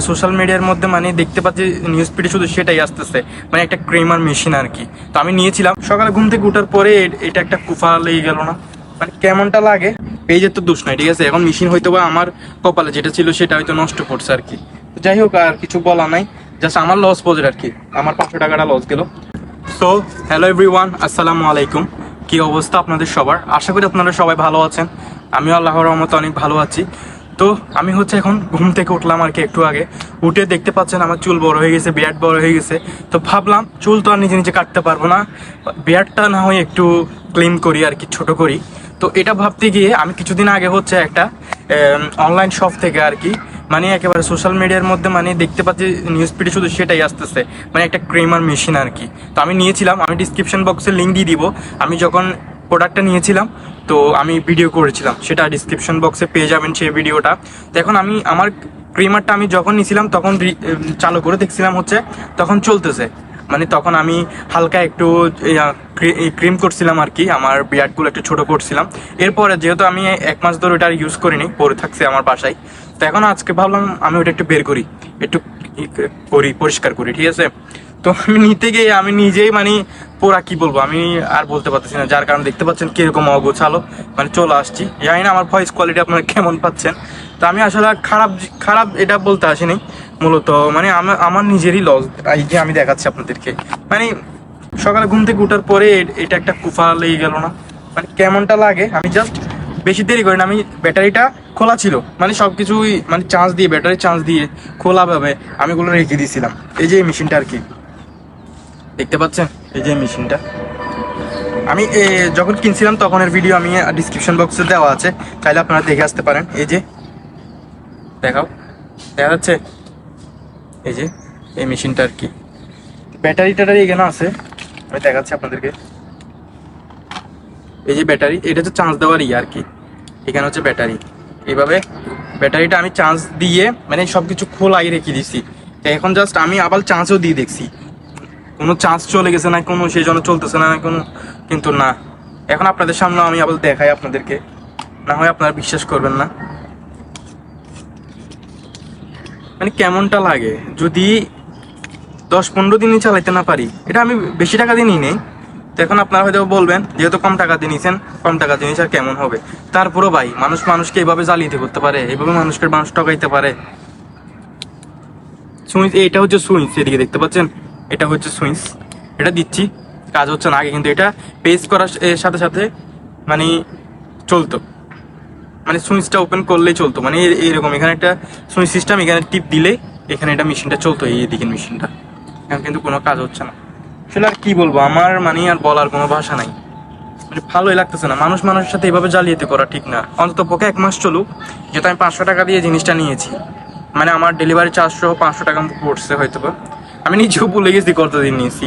Social মিডিয়ার মধ্যে মানে দেখতে পাচ্ছি নিউজ ফিডে শুধু সেটাই আসতেছে। মানে একটা ক্রেমার মেশিন আর কি। তো আমি নিয়েছিলাম। সকালে ঘুম থেকে উঠার পরে এটা একটা কুফা লেগে গেল না। মানে কেমনটা লাগে? পেজের তো দোষ নাই, ঠিক আছে? এখন মেশিন হয়তো বা আমার কপালে যেটা ছিল সেটা হয়তো নষ্ট করছে আর কি। তো যাই হোক, আর কিছু বলা নাই। জাস্ট আমার লস পজেট আর কি। আমার পাঁচশো টাকাটা লস গেল। সো হ্যালো এভরিওয়ান আসসালামু আলাইকুম। কি অবস্থা আপনাদের সবার? আশা করি আপনারা সবাই ভালো আছেন। আমিও আল্লাহর রহমতে অনেক ভালো আছি। তো আমি হচ্ছে এখন ঘুম থেকে উঠলাম আর কি একটু আগে। উঠে দেখতে পাচ্ছেন আমার চুল বড় হয়ে গেছে বিয়ার্ড বড় হয়ে গেছে। তো ভাবলাম চুল তো আর নিজে নিজে কাটতে পারব না। বিয়ার্ডটা না হয় একটু ক্লিন করি আর কি, ছোট করি। তো এটা ভাবতে গিয়ে আমি কিছুদিন আগে হচ্ছে একটা অনলাইন শপ থেকে আর কি মানে একেবারে সোশ্যাল মিডিয়ার মধ্যে মানে দেখতে পাচ্ছি নিউজ ফিডে শুধু সেটাই আসতেছে মানে একটা ক্রেমার মেশিন আর কি। তো আমি নিয়েছিলাম, আমি ডিসক্রিপশন বক্সে লিঙ্ক দিয়ে দিব। আমি যখন প্রোডাক্টটা নিয়েছিলাম, তো আমি ভিডিও করেছিলাম। সেটা ডিসক্রিপশন বক্সে পেয়ে যাবেন সেই ভিডিওটা তো এখন আমি, আমার ক্রিমারটা আমি যখন নিয়েছিলাম তখন চালু করে দেখছিলাম হচ্ছে, তখন চলতেছে। মানে তখন আমি হালকা একটু ক্রিম করছিলাম আর কি, আমার বিয়ার্ডগুলো একটু ছোট করছিলাম। এরপরে যেহেতু আমি এক মাস ধরে ওটা ইউজ করিনি, পরে থাকছে আমার বাসায়। তো এখন আজকে ভাবলাম আমি ওটা একটু বের করি, একটু করি, পরিষ্কার করি, ঠিক আছে? তো আমি নিতে গিয়ে আমি নিজেই মানে পুরা কি বলব, আমি আর বলতে পারতেছি না। যার কারণে দেখতে পাচ্ছেন কীরকম অগোছালো। মানে চলে আসছি। জানি না আমার ভয়েস কোয়ালিটি আপনারা কেমন পাচ্ছেন। তো আমি আসলে খারাপ খারাপ এটা বলতে আসিনি। মূলত মানে আমার আমার নিজেরই লস এই যে আমি দেখাচ্ছি আপনাদেরকে। মানে সকালে ঘুম থেকে উঠার পরে এটা একটা কুফা লেগে গেল না। মানে কেমনটা লাগে, আমি জাস্ট বেশি দেরি করি না আমি ব্যাটারিটা খোলা ছিল। মানে সব কিছুই মানে চার্জ দিয়ে ব্যাটারি চার্জ দিয়ে খোলা ভাবে আমি ওগুলো রেখে দিয়েছিলাম এই যে মেশিনটা আর কি। দেখতে পাচ্ছেন? এই যে মেশিনটা। আমি যখন কিনছিলাম তখনের ভিডিও আমি ডিসক্রিপশন বক্সে দেওয়া আছে। চাইলে আপনারা দেখে আসতে পারেন। এই যে, দেখাও। দেখা যাচ্ছে? এই যে, এই মেশিনটা আর কি। ব্যাটারি ট্যাটারি এখানে আছে। আমি দেখাচ্ছি আপনাদেরকে। এই যে ব্যাটারি, এটা হচ্ছে চার্জ দেওয়ার ইয়ে আর কি। এখানে হচ্ছে ব্যাটারি। এইভাবে ব্যাটারিটা আমি চার্জ দিয়ে মানে সব কিছু খোলাই রেখে দিছি। এখন জাস্ট আমি আবার চার্জও দিয়ে দেখছি। কোনো চান্স চলে গেছে না, কোনো সেই জন্য চলতেছে না কোনো, কিন্তু না। এখন আপনাদের সামনে আমি আবার দেখাই আপনাদেরকে। না হয় আপনারা বিশ্বাস করবেন না। মানে কেমনটা লাগে? যদি দশ পনেরো দিনই চালাইতে না পারি, এটা আমি বেশি টাকা দিয়ে নিই নেই তো এখন আপনারা হয়তো বলবেন, যেহেতু কম টাকা দিয়ে নিয়েছেন কম টাকা দিয়ে নিয়েছেন কেমন হবে? তারপরও ভাই, মানুষ মানুষকে এভাবে জালিয়াতি করতে পারে, এভাবে মানুষকে মানুষ ঠকাইতে পারে। সুইচ এটা হচ্ছে সুইচ, এদিকে দেখতে পাচ্ছেন? এটা হচ্ছে সুইচ। এটা দিচ্ছি। কাজ হচ্ছে না, আগে কিন্তু এটা পেস্ট করার সাথে সাথে মানে চলতো। মানে সুইচটা ওপেন করলেই চলতো। মানে এইরকম, এখানে একটা সুইচ সিস্টেম এখানে টিপ দিলেই এখানে এটা মেশিনটা চলতো, এই দিকের মেশিনটা। এখন কিন্তু কোনো কাজ হচ্ছে না। আসলে আর কি বলব, আমার মানে আর বলার কোনো ভাষা নাই। মানে ভালোই লাগতেছে না। মানুষ মানুষের সাথে এভাবে জালিয়াতি করা ঠিক না। অন্তত পক্ষে এক মাস চলুক, যেহেতু আমি পাঁচশো টাকা দিয়ে জিনিসটা নিয়েছি। মানে আমার ডেলিভারি চারশো পাঁচশো টাকা পড়ছে হয়তো বা। আমি নিজেও ভুলে গেছি কতদিন নিয়েছি।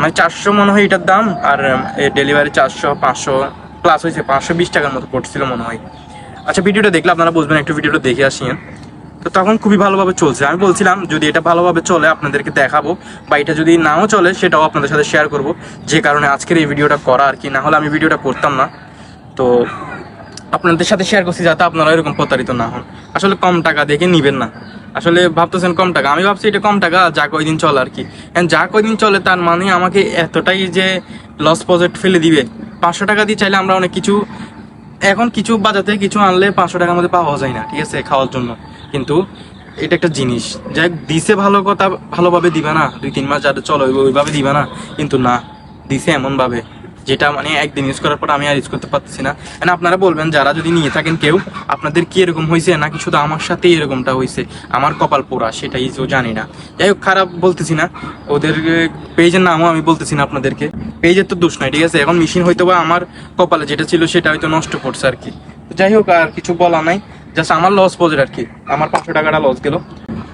মানে চারশো মনে হয় এটার দাম, আর ডেলিভারি চারশো, পাঁচশো প্লাস হয়েছে পাঁচশো বিশ টাকার মতো পড়ছিল মনে হয়। আচ্ছা ভিডিওটা দেখলে আপনারা বুঝবেন, একটু ভিডিওটা দেখে আসিয়েন তো তখন খুবই ভালোভাবে চলছে। আমি বলছিলাম, যদি এটা ভালোভাবে চলে, আপনাদেরকে দেখাবো, বা এটা যদি নাও চলে, সেটাও আপনাদের সাথে শেয়ার করব। যে কারণে আজকের এই ভিডিওটা করা আর কি, না হলে আমি ভিডিওটা করতাম না। তো আপনাদের সাথে শেয়ার করছি যাতে আপনারা এরকম প্রতারিত না হন। আসলে কম টাকা দেখে নিবেন না। আসলে ভাবতেছেন কম টাকা। আমি ভাবছি এটা কম টাকা, যা কয়দিন চলে আর কি। And যা কয়দিন চলে তার মানে আমাকে এতটাই যে লস প্রজেক্ট ফেলে দিবে। পাঁচশো টাকা দিয়ে চাইলে আমরা অনেক কিছু, এখন কিছু বাজাতে কিছু আনলে পাঁচশো টাকার মধ্যে পাওয়া যায় না, ঠিক আছে, খাওয়ার জন্য। কিন্তু এটা একটা জিনিস। যাই দিছে ভালো কথা, ভালোভাবে দিবে না। দুই, তিন মাস যাতে চলো ওই- ওইভাবে দিবে না। কিন্তু না, দিছে এমন ভাবে যেটা মানে একদিন ইউজ করার পর আমি আর ইউজ করতে পারতেছি না। আপনারা বলবেন, যারা যদি নিয়ে থাকেন কেউ, আপনাদের কি এরকম হয়েছে নাকি শুধু আমার সাথে এরকমটা হয়েছে আমার কপাল পোড়া, সেটাই তো জানি না। যাই হোক, খারাপ বলতেছি না। ওদের পেজের নামও আমি বলতেছি না আপনাদেরকে। পেজের তো দোষ নাই, ঠিক আছে? এখন মেশিন হয়তো বা আমার কপালে যেটা ছিল, সেটা হয়তো নষ্ট করছে আর কি। যাই হোক, আর কিছু বলা নাই। জাস্ট আমার লস পজেট আর কি। আমার পাঁচশো টাকাটা লস গেল।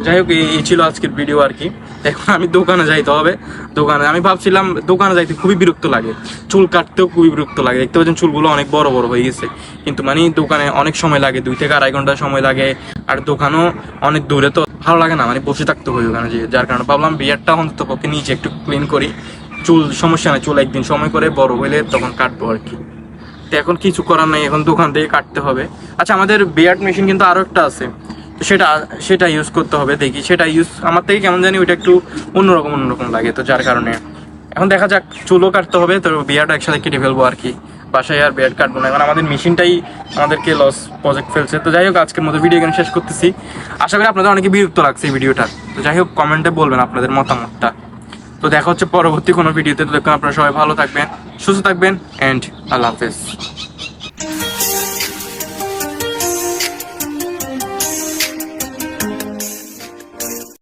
যাই হোক, এই ছিল আজকের ভিডিও আর কি। এখন আমি দোকানে যাইতে হবে। দোকানে আমি ভাবছিলাম দোকানে যাইতে খুবই বিরক্ত লাগে। চুল কাটতেও খুবই বিরক্ত লাগে। দেখতে পাচ্ছেন চুলগুলো অনেক বড় বড় হয়ে গেছে। কিন্তু মানে দোকানে অনেক সময় লাগে, দুই থেকে আড়াই ঘণ্টা সময় লাগে। আর দোকানও অনেক দূরে তো ভালো লাগে না মানে বসে থাকতে হয় ওখানে যে যার কারণে ভাবলাম বিয়ারটা অন্তত পক্ষে নিচে একটু ক্লিন করি। চুল সমস্যা নাই, চুল একদিন সময় করে বড় হইলে তখন কাটবো আর কি। তো এখন কিছু করার নাই, এখন দোকান থেকে কাটতে হবে। আচ্ছা আমাদের বিয়ার্ড মেশিন কিন্তু আরও একটা আছে। সেটা সেটা ইউজ করতে হবে, দেখি। সেটা ইউজ আমার থেকে কেমন জানি ওইটা একটু অন্যরকম অন্যরকম লাগে তো, যার কারণে। এখন দেখা যাক চুলও কাটতে হবে, তো বিয়ারটা একসাথে কেটে ফেলব আর কি। বাসায় আর বিয়ার কাটবো না। এখন আমাদের মেশিনটাই আমাদেরকে লস প্রজেক্ট ফেলছে। তো যাই হোক, আজকের মতো ভিডিও এখানে শেষ করতেছি। আশা করি আপনাদের অনেকে বিরক্ত লাগছে এই ভিডিওটা তো যাই হোক কমেন্টে বলবেন আপনাদের মতামতটা। তো দেখা হচ্ছে পরবর্তী কোনো ভিডিওতে তো দেখুন আপনারা সবাই ভালো থাকবেন, সুস্থ থাকবেন অ্যান্ড আল্লাহ হাফেজ।